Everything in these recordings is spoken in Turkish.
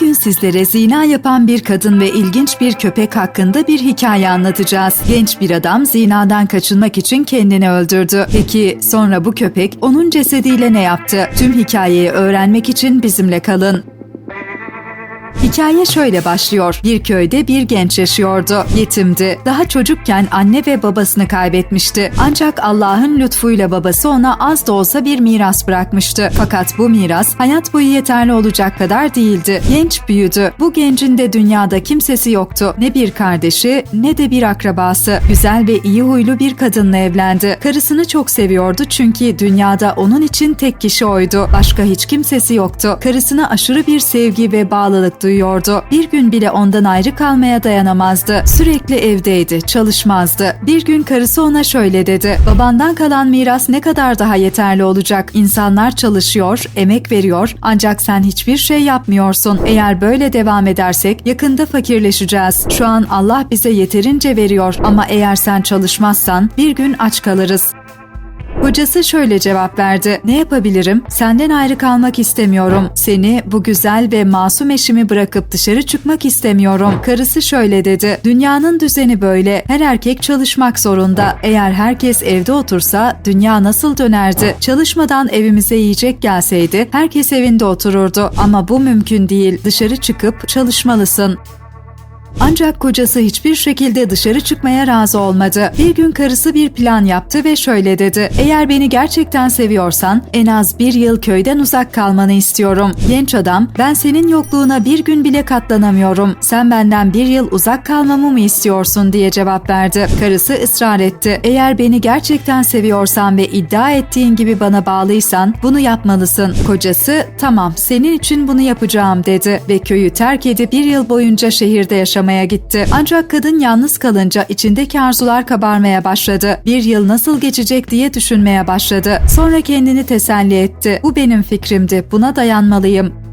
Bugün sizlere zina yapan bir kadın ve ilginç bir köpek hakkında bir hikaye anlatacağız. Genç bir adam zinadan kaçınmak için kendini öldürdü. Peki sonra bu köpek onun cesediyle ne yaptı? Tüm hikayeyi öğrenmek için bizimle kalın. Hikaye şöyle başlıyor. Bir köyde bir genç yaşıyordu. Yetimdi. Daha çocukken anne ve babasını kaybetmişti. Ancak Allah'ın lütfuyla babası ona az da olsa bir miras bırakmıştı. Fakat bu miras hayat boyu yeterli olacak kadar değildi. Genç büyüdü. Bu gencin de dünyada kimsesi yoktu. Ne bir kardeşi ne de bir akrabası. Güzel ve iyi huylu bir kadınla evlendi. Karısını çok seviyordu çünkü dünyada onun için tek kişi oydu. Başka hiç kimsesi yoktu. Karısına aşırı bir sevgi ve bağlılık duyuyordu. Bir gün bile ondan ayrı kalmaya dayanamazdı. Sürekli evdeydi, çalışmazdı. Bir gün karısı ona şöyle dedi. Babandan kalan miras ne kadar daha yeterli olacak? İnsanlar çalışıyor, emek veriyor ancak sen hiçbir şey yapmıyorsun. Eğer böyle devam edersek yakında fakirleşeceğiz. Şu an Allah bize yeterince veriyor ama eğer sen çalışmazsan bir gün aç kalırız. Kocası şöyle cevap verdi. Ne yapabilirim? Senden ayrı kalmak istemiyorum. Seni, bu güzel ve masum eşimi bırakıp dışarı çıkmak istemiyorum. Karısı şöyle dedi. Dünyanın düzeni böyle. Her erkek çalışmak zorunda. Eğer herkes evde otursa dünya nasıl dönerdi? Çalışmadan evimize yiyecek gelseydi herkes evinde otururdu. Ama bu mümkün değil. Dışarı çıkıp çalışmalısın. Ancak kocası hiçbir şekilde dışarı çıkmaya razı olmadı. Bir gün karısı bir plan yaptı ve şöyle dedi. Eğer beni gerçekten seviyorsan en az bir yıl köyden uzak kalmanı istiyorum. Genç adam ben senin yokluğuna bir gün bile katlanamıyorum. Sen benden bir yıl uzak kalmamı mı istiyorsun diye cevap verdi. Karısı ısrar etti. Eğer beni gerçekten seviyorsan ve iddia ettiğin gibi bana bağlıysan bunu yapmalısın. Kocası tamam senin için bunu yapacağım dedi ve köyü terk edip bir yıl boyunca şehirde yaşamaya yaşamaya gitti. Ancak kadın yalnız kalınca içindeki arzular kabarmaya başladı. Bir yıl nasıl geçecek diye düşünmeye başladı. Sonra kendini teselli etti. Bu benim fikrimdi. Buna dayanmalıyım.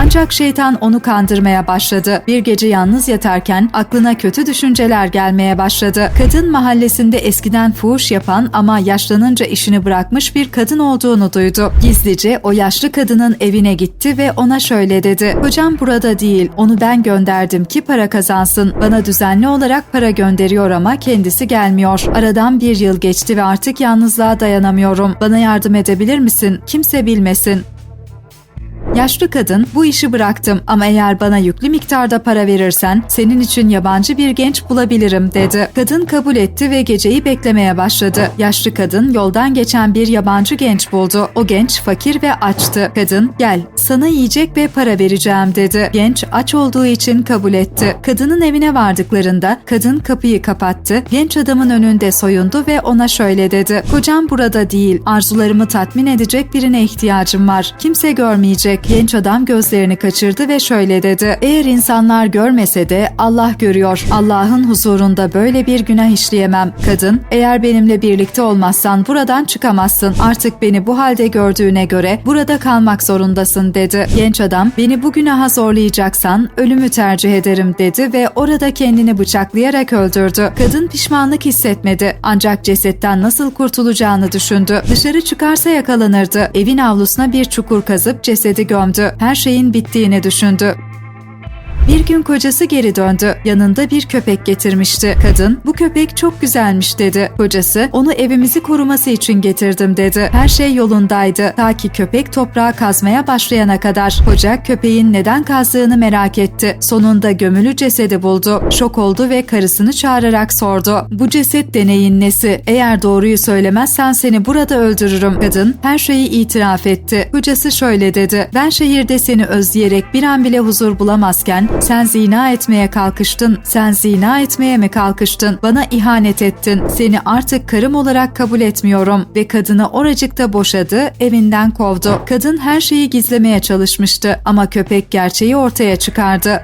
Ancak şeytan onu kandırmaya başladı. Bir gece yalnız yatarken aklına kötü düşünceler gelmeye başladı. Kadın mahallesinde eskiden fuhuş yapan ama yaşlanınca işini bırakmış bir kadın olduğunu duydu. Gizlice o yaşlı kadının evine gitti ve ona şöyle dedi. Kocam burada değil, onu ben gönderdim ki para kazansın. Bana düzenli olarak para gönderiyor ama kendisi gelmiyor. Aradan bir yıl geçti ve artık yalnızlığa dayanamıyorum. Bana yardım edebilir misin? Kimse bilmesin. Yaşlı kadın bu işi bıraktım ama eğer bana yüklü miktarda para verirsen senin için yabancı bir genç bulabilirim dedi. Kadın kabul etti ve geceyi beklemeye başladı. Yaşlı kadın yoldan geçen bir yabancı genç buldu. O genç fakir ve açtı. Kadın gel sana yiyecek ve para vereceğim dedi. Genç aç olduğu için kabul etti. Kadının evine vardıklarında kadın kapıyı kapattı. Genç adamın önünde soyundu ve ona şöyle dedi. Kocam burada değil. Arzularımı tatmin edecek birine ihtiyacım var. Kimse görmeyecek. Genç adam gözlerini kaçırdı ve şöyle dedi. Eğer insanlar görmese de Allah görüyor. Allah'ın huzurunda böyle bir günah işleyemem. Kadın, eğer benimle birlikte olmazsan buradan çıkamazsın. Artık beni bu halde gördüğüne göre burada kalmak zorundasın dedi. Genç adam, beni bu günaha zorlayacaksan ölümü tercih ederim dedi ve orada kendini bıçaklayarak öldürdü. Kadın pişmanlık hissetmedi. Ancak cesetten nasıl kurtulacağını düşündü. Dışarı çıkarsa yakalanırdı. Evin avlusuna bir çukur kazıp cesedi gömdü. Her şeyin bittiğini düşündü. Bir gün kocası geri döndü. Yanında bir köpek getirmişti. Kadın, bu köpek çok güzelmiş dedi. Kocası, onu evimizi koruması için getirdim dedi. Her şey yolundaydı. Ta ki köpek toprağa kazmaya başlayana kadar. Koca köpeğin neden kazdığını merak etti. Sonunda gömülü cesedi buldu. Şok oldu ve karısını çağırarak sordu. Bu ceset deneyin nesi? Eğer doğruyu söylemezsen seni burada öldürürüm. Kadın her şeyi itiraf etti. Kocası şöyle dedi. Ben şehirde seni özleyerek bir an bile huzur bulamazken sen zina etmeye kalkıştın. Sen zina etmeye mi kalkıştın? Bana ihanet ettin. Seni artık karım olarak kabul etmiyorum. Ve kadını oracıkta boşadı, evinden kovdu. Kadın her şeyi gizlemeye çalışmıştı ama köpek gerçeği ortaya çıkardı.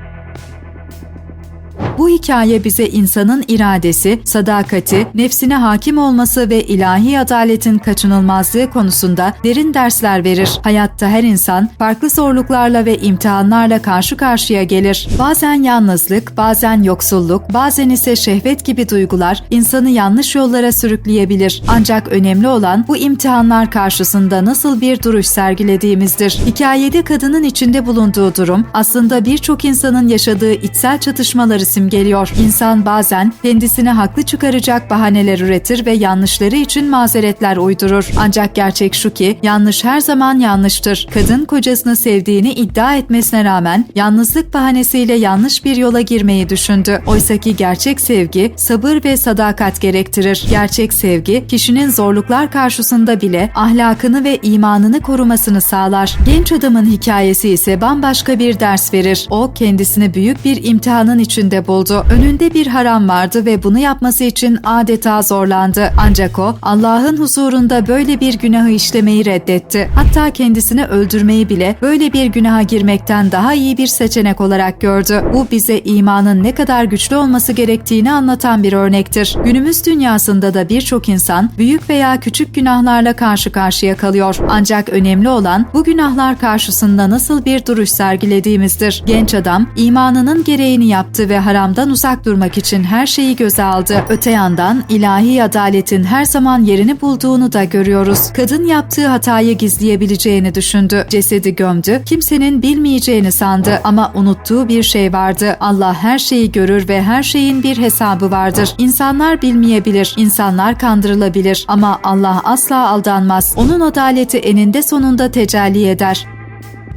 Bu hikaye bize insanın iradesi, sadakati, nefsine hakim olması ve ilahi adaletin kaçınılmazlığı konusunda derin dersler verir. Hayatta her insan farklı zorluklarla ve imtihanlarla karşı karşıya gelir. Bazen yalnızlık, bazen yoksulluk, bazen ise şehvet gibi duygular insanı yanlış yollara sürükleyebilir. Ancak önemli olan bu imtihanlar karşısında nasıl bir duruş sergilediğimizdir. Hikayede kadının içinde bulunduğu durum aslında birçok insanın yaşadığı içsel çatışmaları simgeliyor. İnsan bazen kendisine haklı çıkaracak bahaneler üretir ve yanlışları için mazeretler uydurur. Ancak gerçek şu ki yanlış her zaman yanlıştır. Kadın kocasını sevdiğini iddia etmesine rağmen yalnızlık bahanesiyle yanlış bir yola girmeyi düşündü. Oysaki gerçek sevgi sabır ve sadakat gerektirir. Gerçek sevgi kişinin zorluklar karşısında bile ahlakını ve imanını korumasını sağlar. Genç adamın hikayesi ise bambaşka bir ders verir. O kendisini büyük bir imtihanın içinde buldu. Önünde bir haram vardı ve bunu yapması için adeta zorlandı. Ancak o Allah'ın huzurunda böyle bir günahı işlemeyi reddetti. Hatta kendisini öldürmeyi bile böyle bir günaha girmekten daha iyi bir seçenek olarak gördü. Bu bize imanın ne kadar güçlü olması gerektiğini anlatan bir örnektir. Günümüz dünyasında da birçok insan büyük veya küçük günahlarla karşı karşıya kalıyor. Ancak önemli olan bu günahlar karşısında nasıl bir duruş sergilediğimizdir. Genç adam imanının gereğini yaptı ve haramdan uzak durmak için her şeyi göze aldı. Öte yandan ilahi adaletin her zaman yerini bulduğunu da görüyoruz. Kadın yaptığı hatayı gizleyebileceğini düşündü. Cesedi gömdü, kimsenin bilmeyeceğini sandı ama unuttuğu bir şey vardı. Allah her şeyi görür ve her şeyin bir hesabı vardır. İnsanlar bilmeyebilir, insanlar kandırılabilir ama Allah asla aldanmaz. Onun adaleti eninde sonunda tecelli eder.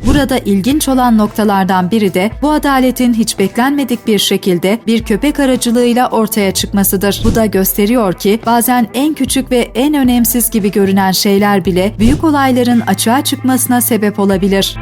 Burada ilginç olan noktalardan biri de bu adaletin hiç beklenmedik bir şekilde bir köpek aracılığıyla ortaya çıkmasıdır. Bu da gösteriyor ki bazen en küçük ve en önemsiz gibi görünen şeyler bile büyük olayların açığa çıkmasına sebep olabilir.